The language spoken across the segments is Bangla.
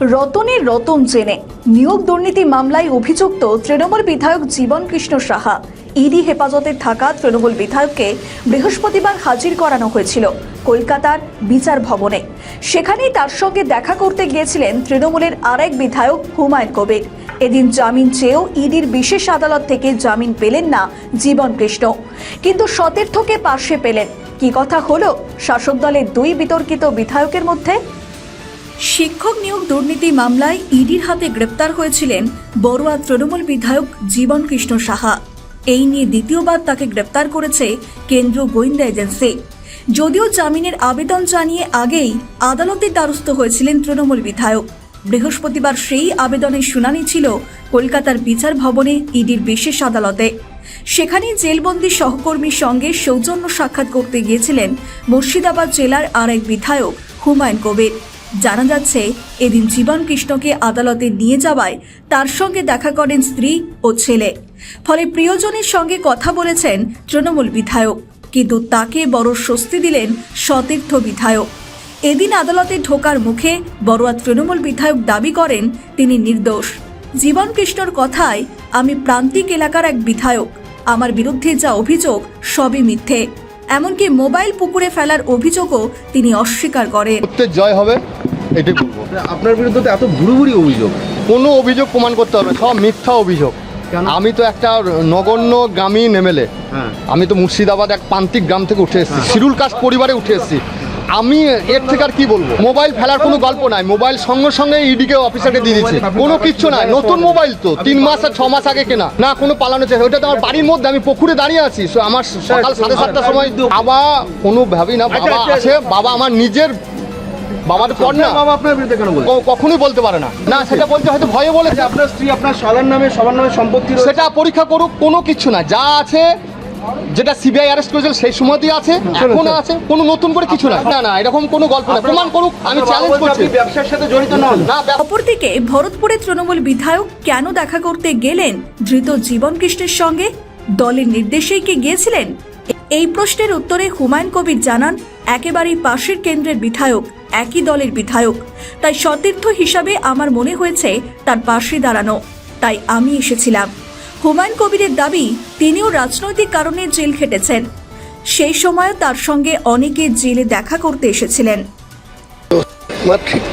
রতনের রতন জেনে। নিয়োগ দুর্নীতি মামলায় অভিযুক্ত তৃণমূল বিধায়ক জীবন কৃষ্ণ সাহা। ইডি হেফাজতে থাকা তৃণমূল বিধায়ককে বৃহস্পতিবার হাজির করানো হয়েছিল কলকাতার বিচার ভবনে। সেখানেই তার সঙ্গে দেখা করতে গিয়েছিলেন তৃণমূলের আরেক বিধায়ক হুমায়ুন কবির। এদিন জামিন চেয়েও ইডির বিশেষ আদালত থেকে জামিন পেলেন না জীবন কৃষ্ণ কিন্তু সতীর্থকে পাশে পেলেন। কি কথা হলো? শাসক দলের দুই বিতর্কিত বিধায়কের মধ্যে শিক্ষক নিয়োগ দুর্নীতি মামলায় ইডির হাতে গ্রেপ্তার হয়েছিলেন বড়ুয়া তৃণমূল বিধায়ক জীবন কৃষ্ণ সাহা। এই নিয়ে দ্বিতীয়বার তাকে গ্রেপ্তার করেছে কেন্দ্রীয় গোয়েন্দা এজেন্সি। যদিও জামিনের আবেদন জানিয়ে আগেই আদালতের দ্বারস্থ হয়েছিলেন তৃণমূল বিধায়ক। বৃহস্পতিবার সেই আবেদনের শুনানি ছিল কলকাতার বিচার ভবনে ইডির বিশেষ আদালতে। সেখানে জেলবন্দি সহকর্মীর সঙ্গে সৌজন্য সাক্ষাৎ করতে গিয়েছিলেন মুর্শিদাবাদ জেলার আরেক বিধায়ক হুমায়ুন কবির। জানা যাচ্ছে, এদিন জীবন কৃষ্ণকে আদালতে নিয়ে যাওয়ায় তার সঙ্গে দেখা করেন স্ত্রী ও ছেলে। ফলে প্রিয়জনের সঙ্গে কথা বলেছেন তৃণমূল বিধায়ক। কিন্তু তাকে বড় স্বস্তি দিলেন সতীর্থ বিধায়ক। এদিন আদালতে ঢোকার মুখে বড়ুয়া তৃণমূল বিধায়ক দাবি করেন, তিনি নির্দোষ। জীবন কৃষ্ণর কথায়, আমি প্রান্তিক এলাকার এক বিধায়ক। আমার বিরুদ্ধে যা অভিযোগ, সবই মিথ্যে। এমনকি মোবাইল পুকুরে ফেলার অভিযোগও তিনি অস্বীকার করেন। জয় হবে। এটাই বলব। আপনার বিরুদ্ধে তো এত ভুরু ভুরি অভিযোগ। কোনো অভিযোগ প্রমাণ করতে হবে সব মিথ্যা অভিযোগ। আমি তো একটা নগণ্য গ্রামীণ এমএলএ। হ্যাঁ। আমি তো মুর্শিদাবাদ এক প্রান্তিক গ্রাম থেকে উঠে এসেছি শিরুল কাস্ট পরিবারে উঠে এসেছি। আমি এর থেকে আর কি বলব? মোবাইল ফেলার কোনো গল্প নাই। মোবাইল সঙ্গে সঙ্গে ইডিকে অফিসারকে দিয়ে দিচ্ছে কোনো কিচ্ছু নাই। নতুন মোবাইল তো তিন মাস আর ছ মাস আগে কেনা। না কোনো পালানো চাই। ওটা তো আমার বাড়ির মধ্যে। আমি পুকুরে দাঁড়িয়ে আছি। আমার সকাল সাড়ে সাতটার সময় বাবা কোনো ভাবি না আচ্ছা, বাবা আচ্ছা, আছে। বাবা আমার নিজের বাবার পর না বাবা আপনার বিরুদ্ধে কেন বলছে? কখনোই বলতে পারে না। না সেটা বলতে হয়তো ভয়ে বলেছে। আচ্ছা, আপনার স্ত্রী আপনার সবার নামে সবার নামে সম্পত্তি সেটা পরীক্ষা করুক কোনো কিছু না। যা আছে যেটা সিবিআই অ্যারেস্ট করেছিল সেই সময়তেই আছে এখন আছে কোনো নতুন করে কিছু না। না না এরকম কোনো গল্প না। প্রমাণ করুক আমি চ্যালেঞ্জ করছি। ব্যবসার সাথে জড়িত নন। না অপরদিকে ভরতপুরে তৃণমূল বিধায়ক কেন দেখা করতে গেলেন? ধৃত জীবন কৃষ্ণের সঙ্গে দলের নির্দেশেই কি গিয়েছিলেন? এই প্রশ্নের উত্তরে হুমায়ুন কবির জানান একেবারেই পাশের কেন্দ্রের বিধায়ক, একই দলের বিধায়ক। তাই সতীর্থ হিসাবে আমার মনে হয়েছে তার পাশে দাঁড়ানো। তাই আমি এসেছিলাম। হুমায়ুন কবিরের দাবি, তিনিও রাজনৈতিক কারণে জেল খেটেছেন। সেই সময়ও তার সঙ্গে অনেকে জেলে দেখা করতে এসেছিলেন।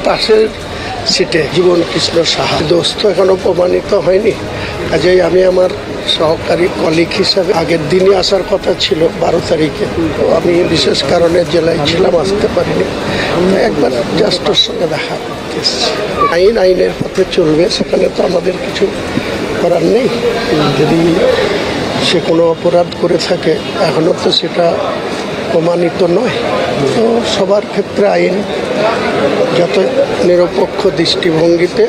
পাশের সিটে জীবন কৃষ্ণ সাহা। দোস্ত এখনও প্রমাণিত হয়নি। কাজেই আমি আমার সহকারী কলিগ হিসাবে আগের দিনই আসার কথা ছিল বারো তারিখে। তো আমি বিশেষ কারণে জেলায় ছিলাম, আসতে পারিনি। একবার জাস্ট ওর সঙ্গে দেখা করতে এসেছি। আইন, আইনের পথে চলবে, সেখানে তো আমাদের কিছু করার নেই। যদি সে কোনো অপরাধ করে থাকে এখনও তো সেটা প্রমাণিত নয়। তো সবার ক্ষেত্রে আইন যত নিরপেক্ষ দৃষ্টিভঙ্গিতে